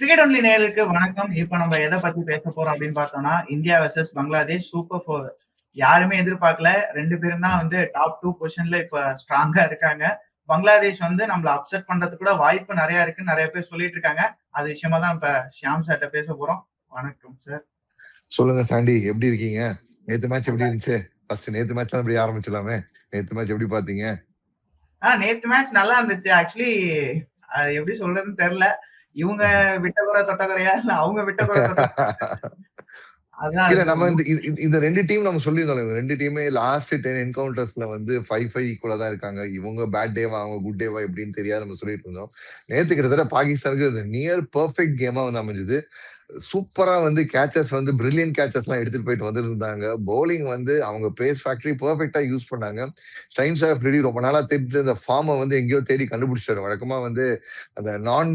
Cricket only நேருக்கு வணக்கம். இப்ப நம்ம எதை பத்தி பேச போறோம் அப்படின்னு பார்த்தோம்னா India versus Bangladesh super four யாருமே எதிர்பார்க்கல. ரெண்டு பேரும் தான் வந்து டாப் டூ பொசிஷன்ல இப்ப ஸ்ட்ராங்கா இருக்காங்க. பங்களாதேஷ் வந்து நம்மள அப்செட் பண்றதுக்கு கூட வாய்ப்பு நிறைய இருக்குன்னு நிறைய பேர் சொல்லிட்டு இருக்காங்க. அது விஷயமா தான் இப்ப ஷியாம் சார்ட்ட பேச போறோம். வணக்கம் சார் சொல்லுங்க சாண்டி எப்படி இருக்கீங்க? நேத்து மேட்ச் எப்படி இருந்துச்சு? ஃபர்ஸ்ட் நேத்து மேட்ச் தான் இப்படி ஆரம்பிச்சலாமே நேத்து மேட்ச் எப்படி பாத்தீங்க ஆஹ் நேத்து மேட்ச் நல்லா இருந்துச்சு. ஆக்சுவலி அது எப்படி சொல்றதுன்னு தெரியல. இவங்க விட்டகுறை தொட்டகுறையா இல்ல அவங்க விட்டகுறை இல்ல நம்ம இந்த இந்த- ரெண்டு டீம் நம்ம சொல்லியிருந்தோம் ரெண்டு டீமே லாஸ்ட் டென் என்கவுண்டர்ஸ்ல வந்து ஃபைவ் ஃபைவ் ஈக்குவலா தான் இருக்காங்க. இவங்க பேட் டேவா அவங்க குட் டேவா எப்படின்னு தெரியாது நம்ம சொல்லிட்டு இருந்தோம். நேத்து கிட்டத்தட்ட பாகிஸ்தானுக்கு நியர் பெர்ஃபெக்ட் கேமா வந்து அமைஞ்சது. சூப்பரா வந்து கேச்சஸ் வந்து பிரில்லியன் கேச்சஸ் எல்லாம் எடுத்துட்டு போயிட்டு வந்துருந்தாங்க. பவுலிங் வந்து அவங்க பேஸ் ஃபேக்டரி பெர்ஃபெக்டா யூஸ் பண்ணாங்க. ஸ்டைன்ஸ் ஆஃப் ரெடி ரொம்ப நாளா தேடி இந்த ஃபார்மை வந்து எங்கேயோ தேடி கண்டுபிடிச்சாரு வழக்கமா வந்து அந்த நான்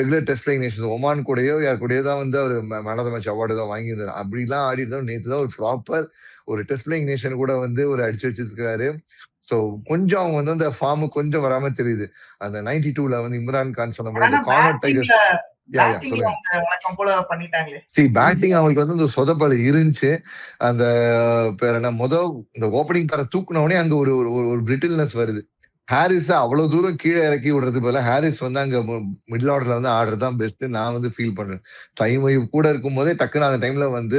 regular test playing nations Oman கூடயோ யார் கூடயோ தான் வந்து அவர் man of the match award தான் வாங்கியிருந்தாரு. அப்படிலாம் ஆடி இருந்தோம். நேற்று தான் ஒரு ப்ராப்பர் ஒரு டெஸ்ட் பிளேயிங் நேஷன் கூட வந்து ஒரு அடிச்சு வச்சிருக்காரு. ஸோ கொஞ்சம் அவங்க வந்து அந்த ஃபார்ம் கொஞ்சம் வராம தெரியுது. அந்த நைன்டி டூல வந்து இம்ரான் கான் சொன்ன மாதிரி அந்த கார்னர் டைகர்ஸ் பேட்டிங் அவங்களுக்கு வந்து இந்த சொதப்பல் இருந்துச்சு. அந்த பேர் என்ன முத இந்த ஓப்பனிங் பேர தூக்குனவனே அங்க ஒரு ஒரு பிரிட்டில்னஸ் வருது. ஹாரிஸ் அவ்வளவு தூரம் கீழே இறக்கி விடுறது பதிலா ஹாரிஸ் வந்து அங்க மிடில் ஆர்டர்ல வந்து ஆடுறது தான் பெஸ்ட் நான் வந்து ஃபீல் பண்றேன். டைம் கூட இருக்கும் போதே டக்குன்னு அந்த டைம்ல வந்து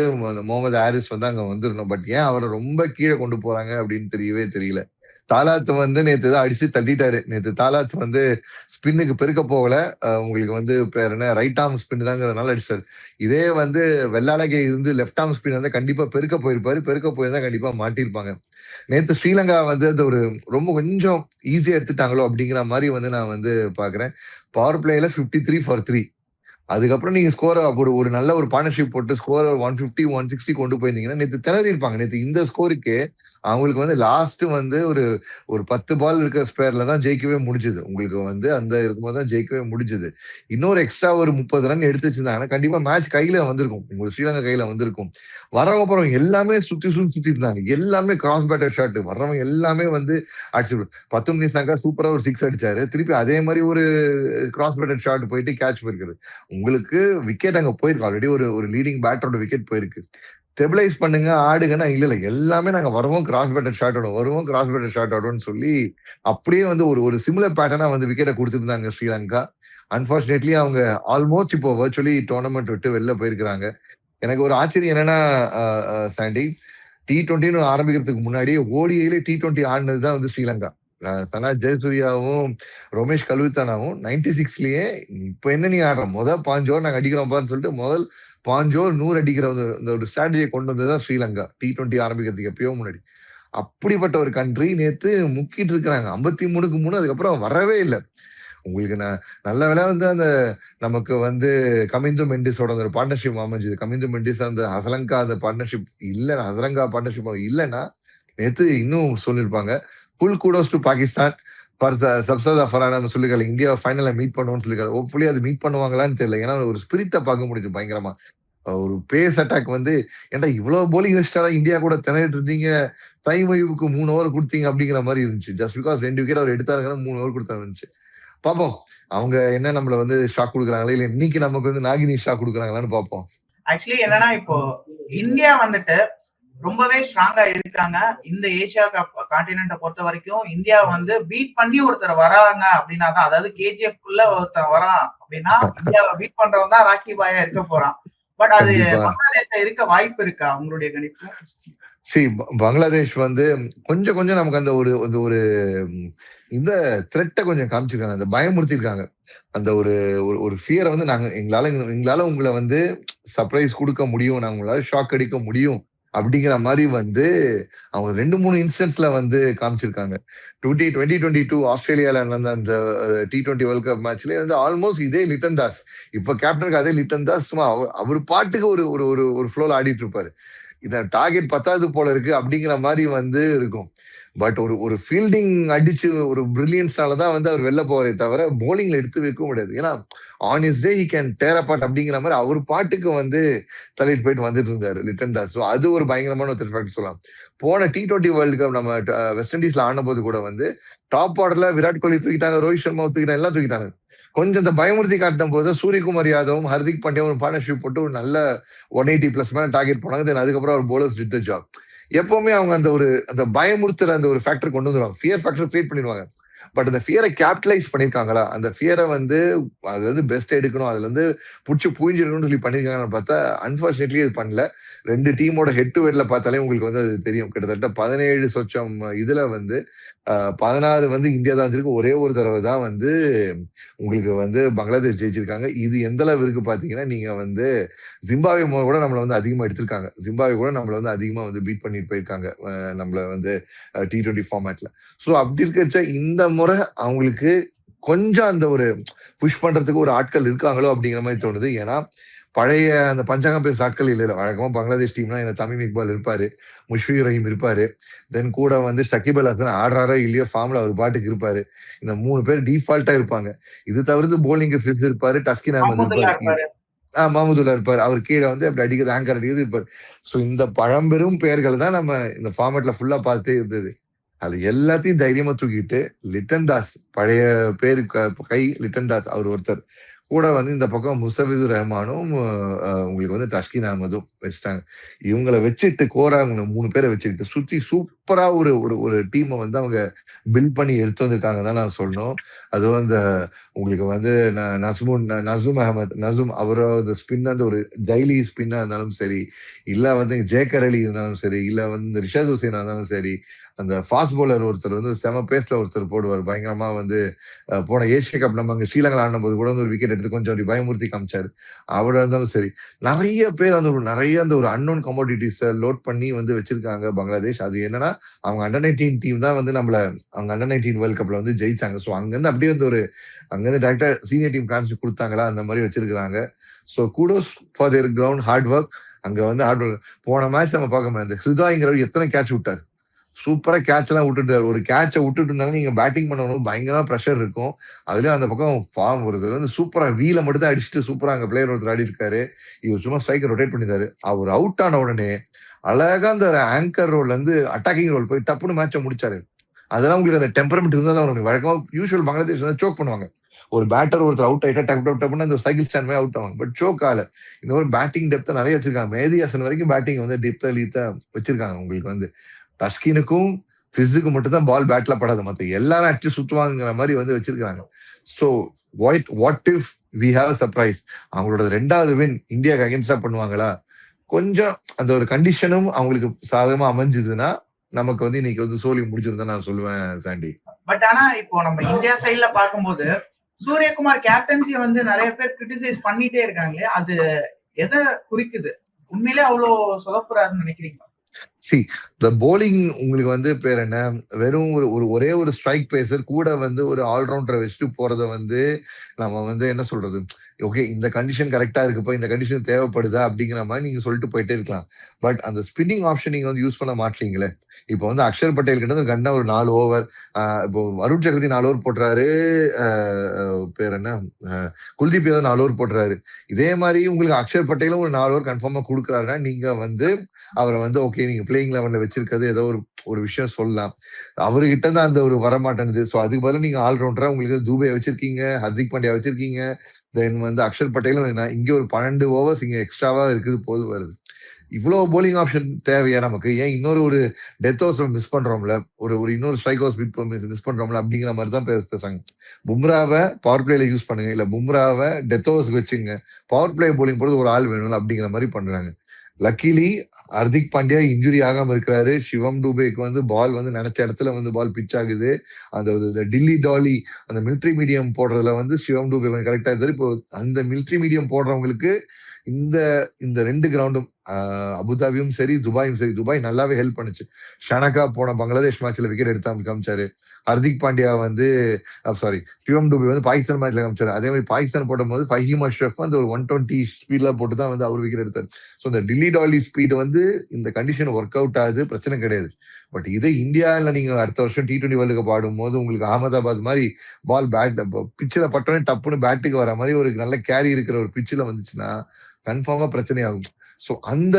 முகமது ஹாரிஸ் வந்து அங்க வந்துடணும் பட் ஏன் அவரை ரொம்ப கீழே கொண்டு போறாங்க அப்படின்னு தெரியவே தெரியல. தாலாத் வந்து நேத்து தான் அடிச்சு தட்டிட்டாரு. நேத்து தாலாத் வந்து ஸ்பின்னுக்கு பெருக்க போகல. உங்களுக்கு வந்து பேர் என்ன? ரைட் ஆர்ம் ஸ்பின் தாங்கிறதுனால அடிச்சாரு. இதே வந்து வெள்ளாடகை இருந்து லெஃப்ட் ஆர்ம் ஸ்பின் வந்து கண்டிப்பா பெருக்க போயிருப்பாரு. பெருக்க போயிருந்தா கண்டிப்பா மாட்டியிருப்பாங்க. நேத்து ஸ்ரீலங்கா வந்து அது ஒரு ரொம்ப கொஞ்சம் ஈஸியா எடுத்துட்டாங்களோ அப்படிங்கிற மாதிரி வந்து நான் வந்து பாக்குறேன். பவர் பிளேல 53 த்ரீ ஃபார் த்ரீ அதுக்கப்புறம் நீங்க ஸ்கோர் ஒரு ஒரு நல்ல ஒரு பார்ட்னர்ஷிப் போட்டு score one fifty one sixty கொண்டு போயிருந்தீங்கன்னா நேற்று திணறி இருப்பாங்க இந்த ஸ்கோருக்கு அவங்களுக்கு வந்து லாஸ்ட் வந்து ஒரு ஒரு பத்து பால் இருக்க ஸ்பேர்ல தான் ஜெயிக்கவே முடிஞ்சது. உங்களுக்கு வந்து அந்த இருக்கும்போது தான் ஜெயிக்கவே முடிஞ்சது. இன்னொரு எக்ஸ்ட்ரா ஒரு முப்பது ரன் எடுத்து வச்சிருந்தாங்கன்னா கண்டிப்பா மேட்ச் கையில வந்திருக்கும். உங்களுக்கு ஸ்ரீலங்கா கையில வந்திருக்கும். வரவங்க அப்புறம் எல்லாமே சுத்தி சுத்தி சுத்தி இருந்தாங்க. எல்லாமே கிராஸ் பேட்டர் ஷாட் வர்றவங்க எல்லாமே வந்து அடிச்சு பத்து மணி சங்கர் சூப்பரா ஒரு சிக்ஸ் அடிச்சாரு. திருப்பி அதே மாதிரி ஒரு கிராஸ் பேட்டர் ஷாட் போயிட்டு கேட்ச் போயிருக்காரு. உங்களுக்கு விக்கெட் அங்க போயிருக்கு. ஆல்ரெடி ஒரு ஒரு லீடிங் பேட்டரோட விக்கெட் போயிருக்கு. ஸ்டெபிளைஸ் பண்ணுங்க ஆடுங்கன்னா இல்ல இல்ல. எல்லாமே நாங்க வருவோம் கிராஸ் பேட்டர் ஷாட் ஆடும் வருவோம் கிராஸ் பேட்டர் ஷாட் ஆடும்னு சொல்லி அப்படியே வந்து ஒரு ஒரு சிமிலர் பேட்டர்னா வந்து விக்கெட்டை கொடுத்துருந்தாங்க ஸ்ரீலங்கா. அன்பார்ச்சுனேட்லி அவங்க ஆல்மோஸ்ட் இப்போ வர்ச்சுவலி டோர்னமெண்ட் விட்டு வெளில போயிருக்கிறாங்க. எனக்கு ஒரு ஆச்சரியம் என்னன்னா சாண்டி டி டுவெண்ட்டின்னு ஆரம்பிக்கிறதுக்கு முன்னாடி ஓடிஐல டி டுவெண்ட்டி ஆடினது தான் வந்து ஸ்ரீலங்கா. சனா ஜெயசூர்யாவும் ரமேஷ் கல்வித்தானாவும் நைன்டி சிக்ஸ்லயே இப்ப என்ன நீ ஆடுற? முதல் பாஞ்சோர் நாங்க அடிக்கிறோம்ப்பான்னு சொல்லிட்டு முதல் பாஞ்சோர் நூறு அடிக்கிற ஒரு- இந்த ஒரு ஸ்ட்ராட்டஜியை கொண்டு வந்ததுதான் ஸ்ரீலங்கா டி டுவெண்ட்டி ஆரம்பிக்கிறதுக்கு எப்பயோ முன்னாடி. அப்படிப்பட்ட ஒரு கண்ட்ரி நேத்து முக்கிட்டு இருக்கிறாங்க. ஐம்பத்தி மூணுக்கு மூணு அதுக்கப்புறம் வரவே இல்லை. உங்களுக்கு நான் நல்ல வேலை வந்து அந்த நமக்கு வந்து கமிந்து மெண்டிஸோட ஒரு பார்ட்னர்ஷிப் அமைஞ்சது. கமிந்து மெண்டிஸ் அந்த ஹசலங்கா அந்த பார்ட்னர்ஷிப் இல்ல ஹசலங்கா பார்ட்னர்ஷிப் இல்லைன்னா நேத்து இன்னும் சொல்லியிருப்பாங்க full kudos to Pakistan for Sahibzada Farhan சொல்லிருக்காங்க இந்தியா ஃபைனல்ல மீட் பண்ணுவோம்னு சொல்லிருக்காரு ஹோப்ஃபுல்லி அது மீட் பண்ணுவாங்களான்னு தெரியல. ஏன்னா ஒரு ஸ்பிரிட்டை பார்க்க முடியுது பயங்கரமா. ஒரு பேஸ் அட்டாக் வந்து ஏன்டா இவ்வளவு போலிங் வச்சுட்டா இந்தியா கூட திணறிட்டு இருந்தீங்க. தைமொழிவுக்கு மூணு ஓவர் கொடுத்தீங்க அப்படிங்கிற மாதிரி இருந்துச்சு. ஜஸ்ட் பிகாஸ் ரெண்டு விக்கெட் அவர் எடுத்தாருங்க மூணு ஓவர் கொடுத்தா இருந்துச்சு. பாப்போம் அவங்க என்ன நம்மள வந்து ஷாக் கொடுக்குறாங்களா? இல்ல இன்னைக்கு நமக்கு வந்து நாகினி ஷாக் கொடுக்குறாங்களான்னு பாப்போம் ஆக்சுவலி என்னன்னா இப்போ இந்தியா வந்துட்டு ரொம்பவே ஸ்ட்ராங்கா இருக்காங்க. இந்த ஏசியா கப் பொறுத்த வரைக்கும் இந்தியா வந்து பீட் பண்ணி ஒருத்தர் வராங்க அப்படின்னா தான் அதாவது கேஜிஎஃப் குள்ள ஒருத்தர் வரான் அப்படின்னா இந்தியாவை பீட் பண்றவன் தான் ராக்கி பாயா இருக்க போறான். பட் அது. பங்களாதேஷ்ல இருக்க வாய்ப்பு இருக்கா உங்களுடைய கணிப்பு சி பங்களாதேஷ் வந்து கொஞ்சம் கொஞ்சம் நமக்கு அந்த ஒரு அந்த ஒரு இந்த த்ரெட்டை கொஞ்சம் காமிச்சிருக்காங்க. அந்த பயமுறுத்திருக்காங்க. அந்த ஒரு ஒரு- ஒரு ஃபியரை வந்து நாங்க எங்களால எங்களால உங்களை வந்து சர்ப்ரைஸ் கொடுக்க முடியும். நாங்க உங்களால ஷாக் அடிக்க முடியும். அப்படிங்கிற மாதிரி வந்து அவங்க ரெண்டு மூணு இன்ஸ்டன்ஸ்ல வந்து காமிச்சிருக்காங்க. டுவெண்ட்டி டுவெண்ட்டி டுவெண்ட்டி டூ ஆஸ்திரேலியால நடந்த அந்த டி டுவெண்ட்டி வேர்ல்ட் கப் மேட்ச்ல வந்து ஆல்மோஸ்ட் இதே லிட்டன் தாஸ் இப்ப கேப்டனுக்கு அதே லிட்டன் தாஸ் சும்மா அவர் அவர் பாட்டுக்கு ஒரு ஒரு ஒரு ஒரு ஃப்ளோல ஆடிட்டு இருப்பாரு. இந்த டார்கெட் பத்தாது போல இருக்கு அப்படிங்கிற மாதிரி வந்து இருக்கும். பட் ஒரு ஒரு ஃபீல்டிங் அடிச்சு ஒரு பிரில்லியன்ஸ்னால தான் வந்து அவர் வெளில போவாரே தவிர போலிங்ல எடுத்து வைக்க முடியாது. ஏன்னா on his day he can dare அப்படிங்கிற மாதிரி அவர் பாட்டுக்கு வந்து தலையிட்டு போயிட்டு வந்துட்டு இருந்தாரு லிட்டன் தாஸ் ஸோ அது ஒரு பயங்கரமான ஒரு ஃபேக்ட் சொல்லலாம். போன டி டுவெண்ட்டி வேர்ல்டு கப் நம்ம வெஸ்ட் இண்டீஸ்ல ஆன போது கூட வந்து டாப் ஆர்டர்ல விராட் கோலி தூக்கிட்டாங்க ரோஹித் சர்மா தூக்கிட்டாங்க எல்லாம் தூக்கிட்டாங்க. கொஞ்சம் இந்த பயமுறுத்தி காட்டும் போது சூரியகுமார் யாதவும் ஹர்திக் பாண்டியாவும் பார்ட்னர்ஷிப் போட்டு ஒரு நல்ல ஒன் எயிட்டி பிளஸ் மேல டார்கெட் போனாங்க. தென் அதுக்கப்புறம் அவர் போலர்ஸ் டிட் ஜாப் எப்பவுமே அவங்க அந்த ஒரு அந்த பயமுறுத்துற அந்த ஒரு ஃபேக்டர் கொண்டு வந்துருவாங்க. ஃபியர் ஃபேக்டர் கிரியேட் பண்ணிடுவாங்க. பட் அந்த ஃபியரை கேபிட்டலைஸ் பண்ணிருக்காங்களா? அந்த ஃபியரை வந்து அது வந்து பெஸ்ட் எடுக்கணும். அதுல இருந்து பிடிச்சி புரிஞ்சிடணும்னு சொல்லி பண்ணியிருக்காங்கன்னு பார்த்தா அன்பார்ச்சுனேட்லி இது பண்ணல. ரெண்டு டீமோட ஹெட் டு ஹெட்ல பார்த்தாலே உங்களுக்கு வந்து அது தெரியும். கிட்டத்தட்ட பதினேழு சொச்சம் இதுல வந்து பதினாறு வந்து இந்தியா தான் வச்சிருக்கு. ஒரே ஒரு தடவை தான் வந்து உங்களுக்கு வந்து பங்களாதேஷ் ஜெயிச்சிருக்காங்க. இது எந்த அளவு இருக்கு பாத்தீங்கன்னா நீங்க வந்து ஜிம்பாவே கூட நம்மளை வந்து அதிகமா எடுத்திருக்காங்க. ஜிம்பாவே கூட நம்மளை வந்து அதிகமா வந்து பீட் பண்ணிட்டு போயிருக்காங்க. நம்மள வந்து டி டுவெண்ட்டி ஃபார்மேட்ல ஸோ அப்படி இருக்கச்ச இந்த முறை அவங்களுக்கு கொஞ்சம் அந்த ஒரு புஷ் பண்றதுக்கு ஒரு ஆட்கள் இருக்காங்களோ அப்படிங்கிற மாதிரி தோணுது. ஏன்னா பழைய அந்த பஞ்சாங்கம் பேச ஆட்கள் இல்லை வழக்கமா பங்களாதேஷ் டீம்னா இந்த தமிழ் இக்பால் இருப்பாரு. முஷ்ஃபீக் ரஹீம் இருப்பாரு. தென் கூட வந்து ஷக்கிப் அல் ஹசன் ஆடுறாரா இல்லையோ ஃபார்ம்ல அவர் பாட்டுக்கு இருப்பாரு. இந்த மூணு பேர் டிஃபால்ட்டா இருப்பாங்க. இது தவிர்த்து போலிங் ஃபிப்ஸ் இருப்பாரு டஸ்கின் அஹமது இருப்பாரு. ஆஹ் மஹமுதுல்லா இருப்பாரு. அவர் கீழே வந்து அப்படி அடிக்கிறது ஆங்கர் அடிக்கிறது இருப்பாரு. ஸோ இந்த பழம்பெரும் பெயர்கள் தான் நம்ம இந்த ஃபார்மேட்ல ஃபுல்லா பார்த்தே இருந்தது. அது எல்லாத்தையும் தைரியமா தூக்கிட்டு லிட்டன் தாஸ் பழைய பேரு கை லிட்டன் தாஸ் அவர் ஒருத்தர். கூட வந்து இந்த பக்கம் முசபிது ரஹ்மானும் உங்களுக்கு வந்து தஷ்கின் அகமதும் வச்சுட்டாங்க. இவங்களை வச்சுட்டு கோரா மூணு பேரை வச்சுக்கிட்டு சுத்தி சூப்பரா ஒரு ஒரு ஒரு டீமை வந்து அவங்க பில்ட் பண்ணி எடுத்து வந்திருக்காங்க தான் நான் சொல்லணும். அதுவும் அந்த உங்களுக்கு வந்து நசுமுன் நசும் அகமது நசும் அவரோ அந்த ஸ்பின் அந்த ஒரு ஜைலி ஸ்பின்னா இருந்தாலும் சரி இல்ல வந்து ஜேக்கர் அலி இருந்தாலும் சரி இல்ல வந்து ரிஷாத் ஹுசேன் இருந்தாலும் சரி அந்த ஃபாஸ்ட் பவுலர் ஒருத்தர் வந்து செம பேஸ்ல ஒருத்தர் போடுவார். பயங்கரமா வந்து போன ஏசியா கப் நம்ம அங்கே ஸ்ரீலங்கா ஆடும்போது கூட வந்து ஒரு விக்கெட் எடுத்து கொஞ்சம் அப்படி பயமுறுத்தி காமிச்சாரு. அவராக இருந்தாலும் சரி நிறைய பேர் அந்த ஒரு நிறைய அந்த ஒரு அன்னோன் கமோடிட்டிஸை லோட் பண்ணி வந்து வச்சிருக்காங்க பங்களாதேஷ். அது என்னன்னா அவங்க அண்டர் நைன்டீன் டீம் தான் வந்து நம்மள அவங்க அண்டர் நைன்டீன் வேர்ல்ட் கப்ல வந்து ஜெயிச்சாங்க. ஸோ அங்கேருந்து அப்படியே வந்து ஒரு அங்கேருந்து டேரக்டா சீனியர் டீம் காமிச்சு கொடுத்தாங்களா? அந்த மாதிரி வச்சிருக்கிறாங்க. So kudos for their ground hard work அங்க வந்து ஹார்ட் ஒர்க் போன மேட்ச் நம்ம பார்க்க முடியாது. ஹிருதாய்ங்கிறவர் எத்தனை கேட்ச் விட்டார்? சூப்பரா கேட்ச் எல்லாம் விட்டுட்டாரு ஒரு கேட்சை விட்டுட்டு இருந்தாலும் நீங்க பேட்டிங் பண்ணணும். பயங்கரமா ப்ரெஷர் இருக்கும். அதுலயும் அந்த பக்கம் ஃபார்ம் வருது வந்து சூப்பரா வீல மட்டும் தான் அடிச்சுட்டு சூப்பரா அங்க பிளேயர் ஒருத்தர் ஆடி இருக்காரு இவர் சும்மா ஸ்ட்ரைக்கர் ரொட்டேட் பண்ணிருந்தாரு அவர் அவுட் ஆன உடனே அழகா அந்த ஆங்கர் ரோல்ல இருந்து அட்டாக்கிங் ரோல் போய் டப்புன்னு மேட்சை முடிச்சாரு. அதெல்லாம் உங்களுக்கு அந்த டெம்பரமெண்ட் இருந்தா தான் வழக்கமா யூஸ்வல் பங்களாதேஷ் வந்து சோக் பண்ணுவாங்க. ஒரு பேட்டர் ஒருத்தர் அவுட் ஆயிட்டா டக் டப் டப்னு அந்த சைக்கிள் ஸ்டாண்ட் மாதிரி அவுட் ஆகும் பட் சோக் ஆல இந்த ஒரு பேட்டிங் டெப்த் நிறைய வச்சிருக்காங்க. மேதி ஹாசன் வரைக்கும் பேட்டிங் வந்து டெப்த் லீத்தா வச்சிருக்காங்க உங்களுக்கு வந்து. தஸ்கினுக்கும் பிஸுக்கு மட்டும் தான் பால் பேட்ல படாது. மத்த எல்லாரும் அடிச்சு சுத்துவாங்கிற மாதிரி வந்து வச்சிருக்காங்க so what what if we have surprise அவங்களோட ரெண்டாவது வின் இந்தியாவுக்கு அகேன்ஸ்டா பண்ணுவாங்களா? கொஞ்சம் அந்த ஒரு கண்டிஷனும் அவங்களுக்கு சாதகமா அமைஞ்சதுன்னா நமக்கு வந்து இன்னைக்கு வந்து சோழி முடிச்சிருந்தா நான் சொல்லுவேன் சாண்டி. பட் ஆனா இப்போ நம்ம இந்தியா சைட்ல பார்க்கும்போது சூரியகுமார் கேப்டன்சி வந்து நிறைய பேர் கிரிட்டிசைஸ் பண்ணிட்டே இருக்காங்களே அது எதை குறிக்குது? உண்மையிலே அவ்வளவு சொதப்புறாருன்னு நினைக்கிறீங்களா? சி இந்த போலிங் உங்களுக்கு வந்து பேர் என்ன? வெறும் ஒரு ஒரு ஒரே ஒரு ஸ்ட்ரைக் பேசர் கூட வந்து ஒரு ஆல்ரவுண்டரை வச்சுட்டு போறத வந்து நம்ம வந்து என்ன சொல்றது? ஓகே இந்த கண்டிஷன் கரெக்டா இருக்குப்பா இந்த கண்டிஷன் தேவைப்படுதா அப்படிங்கிற மாதிரி நீங்க சொல்லிட்டு போயிட்டே இருக்கலாம். பட் அந்த ஸ்பின்னிங் ஆப்ஷன் நீங்க வந்து யூஸ் பண்ண மாட்டீங்களே. இப்போ வந்து அக்ஷர் பட்டேல் கிட்ட கண்ணா ஒரு நாலு ஓவர் இப்போ அருண் சக்கரவர்த்தி நாலு ஓவர் போடுறாரு பேர் என்ன? குல்தீப் யாதவ் நாலு ஓவர் போடுறாரு. இதே மாதிரி உங்களுக்கு அக்ஷர் பட்டேலும் ஒரு நாலு ஓவர் கன்ஃபார்மா கொடுக்குறாருன்னா நீங்க வந்து அவரை வந்து ஓகே நீங்க பிளேயிங் லெவன்ல வச்சிருக்கிறது ஏதோ ஒரு ஒரு விஷயம் சொல்லலாம். அவர்கிட்ட தான் அந்த ஒரு வரமாட்டேனுது ஸோ அதுக்கு பதிலாக நீங்க ஆல்ரவுண்டரா உங்களுக்கு தூபே வச்சிருக்கீங்க ஹர்திக் பாண்டியா வச்சிருக்கீங்க. தென் வந்து அக்ஷர் பட்டேலும் இங்க ஒரு பன்னெண்டு ஓவர்ஸ் இங்க எக்ஸ்ட்ராவா இருக்குது போது வருது. இவ்வளவு போலிங் ஆப்ஷன் தேவையா நமக்கு? ஏன் இன்னொரு ஒரு டெத் ஹவுஸ் மிஸ் பண்றோம்ல? ஒரு ஒரு இன்னொரு ஸ்ட்ரைக் ஹவுஸ் மிஸ் பண்றோம்ல? அப்படிங்கிற மாதிரி தான் பேச பேசாங்க பும்ராவை பவர் பிளேல யூஸ் பண்ணுங்க. இல்ல பும்ராவை டெத் ஹவுஸ் வச்சுங்க. பவர் பிளே போலிங் போடுறது ஒரு ஆள் வேணும்ல? அப்படிங்கிற மாதிரி பண்றாங்க. லக்கிலி ஹர்திக் பாண்டியா இன்ஜுரி ஆகாம இருக்கிறாரு. சிவம் டூபேக்கு வந்து பால் வந்து நினைச்ச இடத்துல வந்து பால் பிச் ஆகுது. அந்த டில்லி டாலி அந்த மிலிட்ரி மீடியம் போடுறதுல வந்து சிவம் டூபே கொஞ்சம் கரெக்டா இருந்தாரு இப்போ அந்த மிலிட்ரி மீடியம் போடுறவங்களுக்கு இந்த இந்த ரெண்டு கிரவுண்டும் அபுதாபியும் சரி துபாயும் சரி. துபாய் நல்லாவே ஹெல்ப் பண்ணுச்சு. ஷனகா போன பங்களாதேஷ் மேட்ச்ல விக்கெட் எடுத்தாமல் காமிச்சாரு. ஹர்திக் பாண்டியா வந்து சாரி பிஎம் டூபி வந்து பாகிஸ்தான் மேட்ச்ல காமிச்சாரு. அதே மாதிரி பாகிஸ்தான் போடும் போது ஃபஹீம் அஷ்ரஃப் வந்து ஒரு ஒன் டுவெண்ட்டி ஸ்பீட்ல போட்டு தான் வந்து அவர் விக்கெட் எடுத்தார். ஸோ இந்த டில்லி டாலி ஸ்பீட் வந்து இந்த கண்டிஷன் ஒர்க் அவுட் ஆகுது. பிரச்சனை கிடையாது. பட் இதே இந்தியாவில் நீங்க அடுத்த வருஷம் டி டுவெண்ட்டி வேர்ல்டு கப் ஆடும்போது உங்களுக்கு அகமதாபாத் மாதிரி பால் பேட் பிச்சில் பட்டோன்னே டப்புன்னு பேட்டுக்கு வர மாதிரி ஒரு நல்ல கேரி இருக்கிற ஒரு பிச்சில் வந்துச்சுன்னா கன்ஃபார்மா பிரச்சனை ஆகும் ஸோ அந்த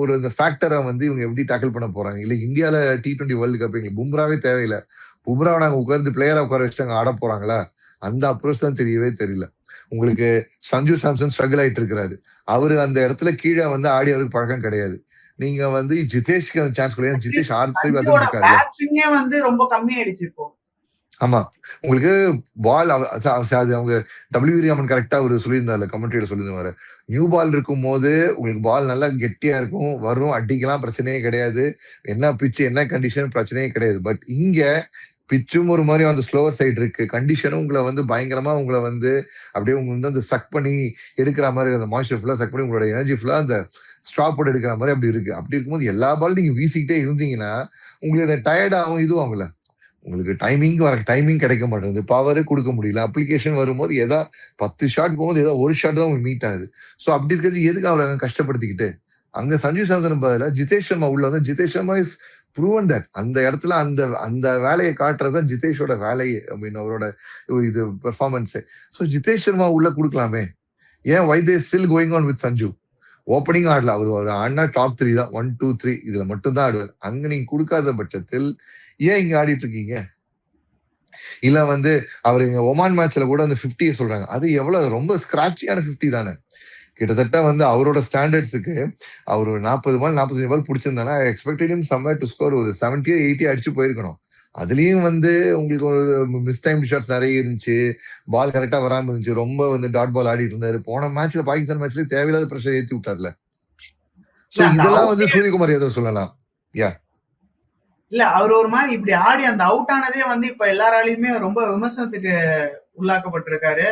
ஒரு இந்த ஃபேக்டரை வந்து இவங்க எப்படி டேக்கிள் பண்ண போறாங்க? இல்ல இந்தியால டி டுவெண்ட்டி வேர்ல்டு கப் எங்களுக்கு பும்ராவே தேவையில்லை. பும்ராவை நாங்க உட்கார்ந்து பிளேயரா உட்கார வச்சு அங்க ஆட போறாங்களா? அந்த அப்ரோச் தான் தெரியவே தெரியல. உங்களுக்கு சஞ்சு சாம்சன் ஸ்ட்ரகிள் ஆயிட்டு இருக்கிறாரு. அவரு அந்த இடத்துல கீழே வந்து ஆடி அவருக்கு பழக்கம் கிடையாது. நீங்க வந்து ஜிதேஷ்க்கு அந்த சான்ஸ் கொடுங்க. ஜிதேஷ் சைடு வந்து ரொம்ப கம்மியாயிடுச்சு இப்போ. ஆமா. உங்களுக்கு பால் அது அவங்க டபிள்யூ ராமன் கரெக்டா அவர் சொல்லியிருந்தாரு கமெண்ட்ரியில சொல்லியிருந்தாரு நியூ பால் இருக்கும் போது உங்களுக்கு பால் நல்லா கெட்டியா இருக்கும் வரும் அடிக்கலாம் பிரச்சனையே கிடையாது. என்ன பிச்சு என்ன கண்டிஷன் பிரச்சனையே கிடையாது. பட் இங்க பிச்சும் ஒரு மாதிரி அந்த ஸ்லோவர் சைடு இருக்கு. கண்டிஷனும் உங்களை வந்து பயங்கரமா உங்களை வந்து அப்படியே உங்களுக்கு வந்து அந்த சக் பண்ணி எடுக்கிற மாதிரி அந்த மாய்ச்சர் ஃபுல்லா சக் பண்ணி உங்களோட எனர்ஜி ஃபுல்லா அந்த ஸ்ட்ராப் போட்டு எடுக்கிற மாதிரி அப்படி இருக்கு. அப்படி இருக்கும்போது எல்லா பால் நீங்க வீசிக்கிட்டே இருந்தீங்கன்னா உங்களுக்கு அந்த டயர்ட் ஆகும் இதுவும் ஆகல உங்களுக்கு டைமிங் வர டைமிங் கிடைக்க மாட்டேங்குது. பவரே கொடுக்க முடியல. அப்ளிகேஷன் வரும்போது ஏதா பத்து ஷாட் போகும்போது ஏதோ ஒரு ஷாட் தான் உங்களுக்கு மீட் ஆகுது. ஸோ அப்படி இருக்கிறது எதுக்கு அவரை அங்க கஷ்டப்படுத்திக்கிட்டு? அங்க சஞ்சு சாந்தன் பதிலாக ஜிதேஷ் சர்மா உள்ள வந்து Jitesh Sharma is proven that அந்த இடத்துல அந்த அந்த வேலையை காட்டுறது தான் ஜிதேஷோட வேலையை. மீன் அவரோட இது பெர்ஃபார்மன்ஸு ஸோ ஜிதேஷ் சர்மா உள்ள கொடுக்கலாமே. ஏன் why they still going on with Sanju opening ஆடல. அவர் ஒரு ஆடினா டாப் த்ரீ தான். ஒன் டூ த்ரீ இதுல மட்டும்தான் ஆடுவார். அங்க நீங்க கொடுக்காத பட்சத்தில் ஏன் இங்க ஆடிட்டு இருக்கீங்க? இல்ல வந்து அவர் இங்க ஒமான் மேட்ச்ல கூட அந்த பிப்டியை சொல்றாங்க. அது எவ்வளவு? ரொம்ப ஸ்கிராச்சியான பிப்டி தானே. கிட்டத்தட்ட வந்து அவரோட ஸ்டாண்டர்ட்ஸுக்கு அவர் ஒரு நாற்பது பால் நாற்பத்தஞ்சு பால் பிடிச்சிருந்தானா எக்ஸ்பெக்டட் சம்வேர் டு ஸ்கோர் ஒரு செவன்ட்டியோ எயிட்டி அடிச்சு போயிருக்கணும். அதுலயும் வந்து உங்களுக்கு ஒரு மிஸ் டைம் ஷாட்ஸ் நிறைய இருந்துச்சு. பால் கரெக்டா வராம இருந்துச்சு. ரொம்ப வந்து டாட் பால் ஆடிட்டு இருந்தாரு. போன மேட்ச்ல பாகிஸ்தான் மேட்ச்ல தேவையில்லாத பிரஷர் ஏத்தி விட்டார்ல. சோ இதெல்லாம் வந்து சூரியகுமார் யாதவ் சொல்லலாம். இல்ல அவர் ஒரு மாதிரி இப்படி ஆடி அந்த அவுட் ஆனதே வந்து இப்ப எல்லாராலையுமே ரொம்ப விமர்சனத்துக்கு உள்ளாக்கப்பட்டிருக்காரு.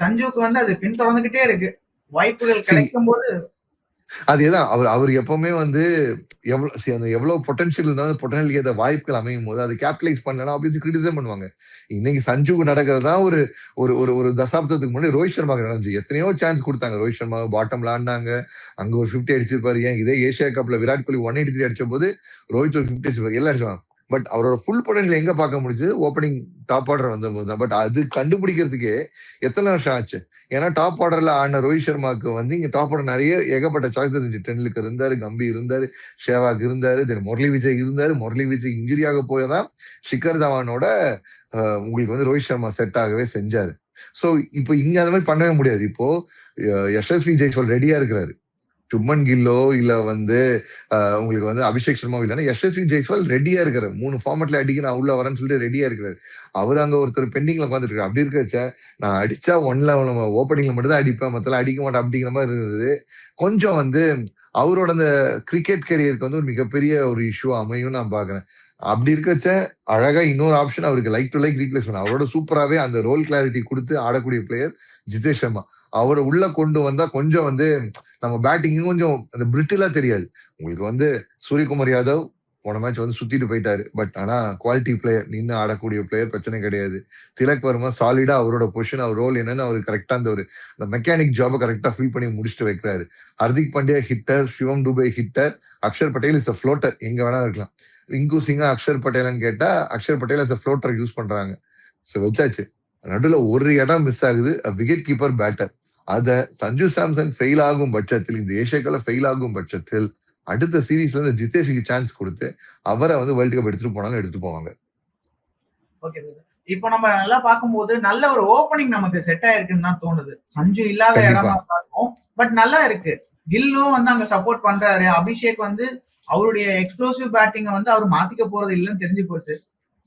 சஞ்சுக்கு வந்து அது பின்தொடர்ந்துகிட்டே இருக்கு. வாய்ப்புகள் கிடைக்கும் போது அதேதான் அவர் அவர் எப்பவுமே வந்து எவ்வளவு அந்த எவ்வளவு பொட்டன்ஷியல் இருந்தாலும் பொட்டன்ஷியல் ஏற்ற வாய்ப்புகள் அமையும் போது அதை கேபிட்டலைஸ் பண்ணலாம் அப்படின்னு கிரிட்டிசம் பண்ணுவாங்க. இன்னைக்கு சஞ்சுக்கு நடக்கிறதா ஒரு ஒரு ஒரு ஒரு தசாப்தத்துக்கு முன்னாடி ரோஹித் சர்மாக்கு நடந்துச்சு. எத்தனையோ சான்ஸ் கொடுத்தாங்க. ரோஹித் சர்மா பாட்டம் விளாண்டாங்க அங்க ஒரு ஃபிஃப்டி அடிச்சிருப்பாரு. ஏன்? இதே ஏஷியா கப்ல Virat Kohli one eighty three அடிச்ச போது ரோஹித் ஒரு ஃபிஃப்டி அடிச்சிருப்பாரு. எல்லாம் அடிச்சுவாங்க பட் அவரோட ஃபுல் பொட்டன்ஷியல் எங்க பார்க்க முடிஞ்சது? ஓப்பனிங் டாப் ஆர்டர் வந்த போது தான். பட் அது கண்டுபிடிக்கிறதுக்கே எத்தனை வருஷம் ஆச்சு? ஏன்னா டாப் ஆர்டர்ல ஆடின ரோஹித் சர்மாவுக்கு வந்து இங்க டாப் ஆர்டர் நிறைய ஏகப்பட்ட சாய்ஸ் இருந்துச்சு. டென்லுக்கு இருந்தாரு கம்பி இருந்தாரு ஷேவாக் இருந்தாரு தென் முரளி விஜய் இருந்தாரு. முரளி விஜய் இன்ஜுரியாக போயதான் ஷிகர் தவானோட உங்களுக்கு வந்து ரோஹித் சர்மா செட் ஆகவே செஞ்சாரு. சோ இப்போ இங்க அந்த மாதிரி பண்ணவே முடியாது. இப்போ யசஸ்வி ஜெய்ஸ்வால் ரெடியா இருக்கிறாரு. சும்மன் கில்லோ இல்ல வந்து உங்களுக்கு வந்து அபிஷேக் சர்மாவோ இல்லைன்னா யசஸ்வி ஜெய்ஸ்வால் ரெடியா இருக்கிறார். மூணு ஃபார்மெட்ல அடிக்க நான் உள்ள வரேன்னு சொல்லிட்டு ரெடியா இருக்கிறாரு. அவர் அங்க ஒருத்தர் பெண்டிங்ல உட்காந்துட்டு இருக்காரு அப்படி இருக்கச்ச நான் அடிச்சா ஒன்ல நம்ம ஓப்பனிங்ல மட்டும் தான் அடிப்பேன். மத்தெல்லாம் அடிக்க மாட்டேன் அப்படிங்கிற மாதிரி இருந்தது. கொஞ்சம் வந்து அவரோட அந்த கிரிக்கெட் கரியருக்கு வந்து ஒரு மிகப்பெரிய ஒரு இஷ்யூ அமையும் நான் பாக்குறேன் அப்படி இருக்கச்ச அழகா இன்னொரு ஆப்ஷன் அவருக்கு லைக் டு லைக் ரீப்ளேஸ் பண்ண. அவரோட சூப்பராகவே அந்த ரோல் கிளாரிட்டி கொடுத்து ஆடக்கூடிய பிளேயர் ஜிதேஷ் சர்மா. அவரை உள்ள கொண்டு வந்தா கொஞ்சம் வந்து நம்ம பேட்டிங்கும் கொஞ்சம் அந்த பிரிட்டிலா தெரியாது. உங்களுக்கு வந்து சூரியகுமார் யாதவ் போன மேட்ச் வந்து சுத்திட்டு போயிட்டாரு. பட் ஆனா குவாலிட்டி பிளேயர் நின்று ஆடக்கூடிய பிளேயர் பிரச்சனை கிடையாது. திலக் வர்மா சாலிடா அவரோட பொசிஷன் அவர் ரோல் என்னன்னு அவர் கரெக்டா அந்த ஒரு அந்த மெக்கானிக் ஜாபை கரெக்டா ஃபில் பண்ணி முடிச்சுட்டு வைக்கிறாரு. Hardik Pandya hitter Shivam Dube hitter Akshar Patel is a floater எங்க வேணா இருக்கலாம். ரிங்கு சிங்கா அக்ஷர் பட்டேல்னு கேட்டா Akshar Patel is a floater use பண்றாங்க. ஸோ வச்சாச்சு. நடுவில் ஒரு இடம் மிஸ் ஆகுது. விக்கெட் கீப்பர் பேட்டர் அத சஞ்சு சாம்சன் ஃபெயில் ஆகும் பட்சத்தில் இந்த ஏஷியாக்களை ஃபெயில் ஆகும் பட்சத்தில் அடுத்த சீரீஸ்ல வந்து ஜிதேஷுக்கு சான்ஸ் கொடுத்து அவரை வந்து வேர்ல்டு கப் எடுத்துட்டு போனாலும் எடுத்துட்டு போவாங்க. ஓகே இப்போ நம்ம நல்லா பார்க்கும்போது நல்ல ஒரு ஓப்பனிங் நமக்கு செட் ஆயிருக்குன்னு தான் தோணுது. சஞ்சு இல்லாத இடமா இருக்கும் பட் நல்லா இருக்கு. கில்லும் வந்து அங்க சப்போர்ட் பண்றாரு. அபிஷேக் வந்து அவருடைய எக்ஸ்ப்ளோசிவ் பேட்டிங்க வந்து அவர் மாத்திக்க போறது இல்லைன்னு தெரிஞ்சு போச்சு.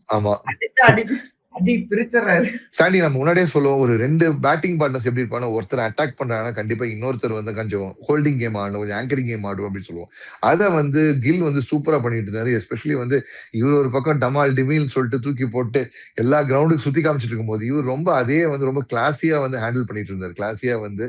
ஆமா. அடிச்சு அடிச்சு. அடி பிரிச்சறாரு. சாண்டி நம்ம முன்னாடியே சொல்லுவோம் ஒரு ரெண்டு பேட்டிங் பார்ட்னர்ஸ் எப்படி இருப்பாங்க ஒருத்தர் அட்டாக் பண்றாங்கன்னா கண்டிப்பா இன்னொருத்தர் வந்து கொஞ்சம் ஹோல்டிங் கேம் ஆடணும் கொஞ்சம் ஆங்கரிங் கேம் ஆடும் அப்படின்னு சொல்லுவோம். அதை வந்து கில் வந்து சூப்பரா பண்ணிட்டு இருந்தாரு எஸ்பெஷலி வந்து இவர் ஒரு பக்கம் டமால் டிமில் சொல்லிட்டு தூக்கி போட்டு எல்லா கிரவுண்டுக்கு சுத்தி காமிச்சிட்டு இருக்கும்போது இவர் ரொம்ப அதே வந்து ரொம்ப கிளாஸியா வந்து ஹேண்டில் பண்ணிட்டு இருந்தாரு. கிளாஸியா வந்து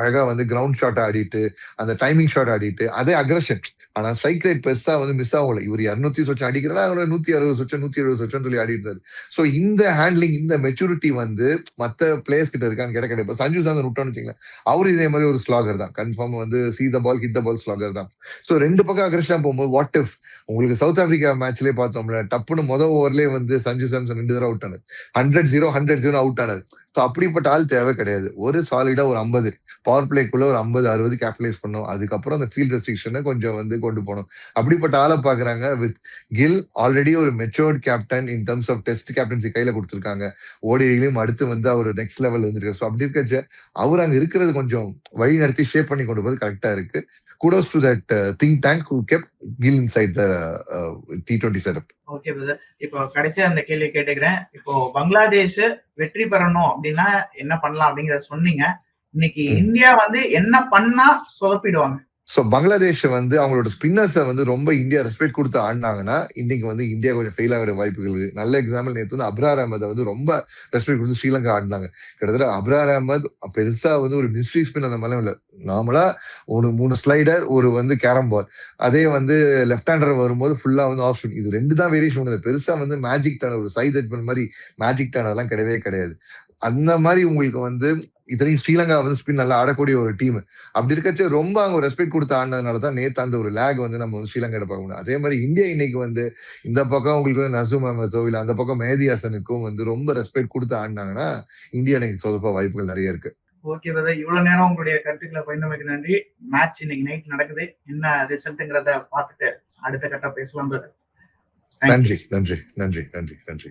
அழகா வந்து கிரவுண்ட் ஷாட் ஆடிட்டு அந்த டைமிங் ஷாட் ஆடிட்டு அதே அக்ரஷன் ஆனா ஸ்ட்ரைக் ரேட் பெருசா வந்து மிஸ் ஆகல. இவர் இரநூத்தி சொச்சம் அடிக்கிறனா நூத்தி அறுபது சொச்சம் நூத்தி எழுபது சொச்சம் சொல்லி ஆடி இருந்தாரு. ஸோ இந்த ஹேண்ட்லிங் இந்த மெச்சூரிட்டி வந்து மத்த பிளேயர்ஸ் கிட்ட இருக்கான்னு கேட்ட கிடையாது. சஞ்சு சாந்தன் விட்டோம்னு வச்சுக்கலாம் அவரு இதே மாதிரி ஒரு ஸ்லாகர் தான். கன்ஃபார்ம் வந்து see the ball hit the பால் ஸ்லாகர் தான். ஸோ ரெண்டு பக்கம் அக்ரஷனா போகும்போது வாட் இஃப் உங்களுக்கு சவுத் ஆப்பிரிக்கா மேட்ச்லயே பார்த்தோம்ல டப்புன்னு மொதல் ஓவர்லயே வந்து சஞ்சு சாம்சன் ரெண்டு தடவை அவுட் ஆனது hundred zero hundred zero out ஆனது ஸோ அப்படிப்பட்ட ஆள் தேவை கிடையாது. ஒரு சாலிடா ஒரு ஐம்பது பவர் பிளேக்குள்ள ஒரு ஐம்பது அறுபது கேபிடலைஸ் பண்ணும். அதுக்கப்புறம் அந்த ஃபீல்ட் ரெஸ்ட்ரிக்ஷனை கொஞ்சம் வந்து கொண்டு போகணும் அப்படிப்பட்ட ஆளை பாக்குறாங்க வித் கில் ஆல்ரெடி ஒரு matured captain in terms of test captaincy கையில கொடுத்துருக்காங்க. ஓடிலையும் அடுத்து வந்து அவர் நெக்ஸ்ட் லெவல் வந்துருக்காரு. ஸோ அப்படி இருக்கச்ச அவர் அங்க இருக்கிறது கொஞ்சம் வழி நடத்தி ஷேப் பண்ணி கொண்டு போது கரெக்டா இருக்கு. Kudos to that think tank who kept Gill inside the T twenty setup okay brother இப்போ கடைசியா அந்த கேள்வி கேட்டுக்கிறேன். இப்போ பங்களாதேஷ் வெற்றி பெறணும் அப்படின்னா என்ன பண்ணலாம் அப்படிங்கறத சொன்னீங்க. இன்னைக்கு. இந்தியா வந்து என்ன பண்ணா சொதப்பிடுவாங்க? ஸோ பங்களாதேஷ் வந்து அவங்களோட ஸ்பின்னர்ஸை வந்து ரொம்ப இந்தியா ரெஸ்பெக்ட் கொடுத்து ஆடினாங்கன்னா இன்னைக்கு வந்து இந்தியா கொஞ்சம் ஃபெயில் ஆகிற வாய்ப்புகள் இருக்கு. நல்ல எக்ஸாம்பிள் நேற்று வந்து அப்ரார் அஹமதை வந்து ரொம்ப ரெஸ்பெக்ட் கொடுத்து ஸ்ரீலங்கா ஆடினாங்க. கிட்டத்தட்ட அப்ரார் அஹமத் பெருசா வந்து ஒரு மிஸ்ட்ரி ஸ்பின் அந்த மாதிரிலாம் இல்லை. நார்மலா ஒரு மூணு ஸ்லைடர் ஒரு வந்து கேரம் பால் அதே வந்து லெஃப்ட் ஹேண்டர் வரும்போது ஃபுல்லா வந்து ஆஃப் ஸ்பின் இது ரெண்டு தான் வேரியேஷன் பண்ணுது பெருசா வந்து மேஜிக் டர்ன் ஒரு சைட் பண்ண மாதிரி மேஜிக் டர்ன் அதெல்லாம் கிடையவே கிடையாது. அந்த மாதிரி உங்களுக்கு வந்து இத்தனையும் ஸ்ரீலங்கா வந்து ஸ்பின் நல்லா ஆடக்கூடிய ஒரு டீம் அப்படி இருக்கச்சு ரொம்ப அவங்க ரெஸ்பெக்ட் கொடுத்து ஆடினதுனால தான் நேத்து அந்த ஒரு லேக் வந்து நம்ம வந்து ஸ்ரீலங்கா பார்க்க முடியும். அதே மாதிரி இந்தியா இன்னைக்கு வந்து இந்த பக்கம் உங்களுக்கு வந்து நசூம் அஹமதோ இல்ல அந்த பக்கம் மேதி ஹசனுக்கும் வந்து ரொம்ப ரெஸ்பெக்ட் கொடுத்து ஆடினாங்கன்னா இந்தியா இன்னைக்கு சொதப்ப வாய்ப்புகள் நிறைய இருக்கு. ஓகே பிரதர் இவ்வளவு நேரம் உங்களுடைய கருத்துக்களை பகிர்ந்தமைக்கு நன்றி. மேட்ச் இன்னைக்கு நைட் நடக்குது. என்ன ரிசல்ட்ங்கிறத பார்த்துட்டு அடுத்த கட்ட பேசலாம் பிரதர் நன்றி நன்றி நன்றி நன்றி நன்றி.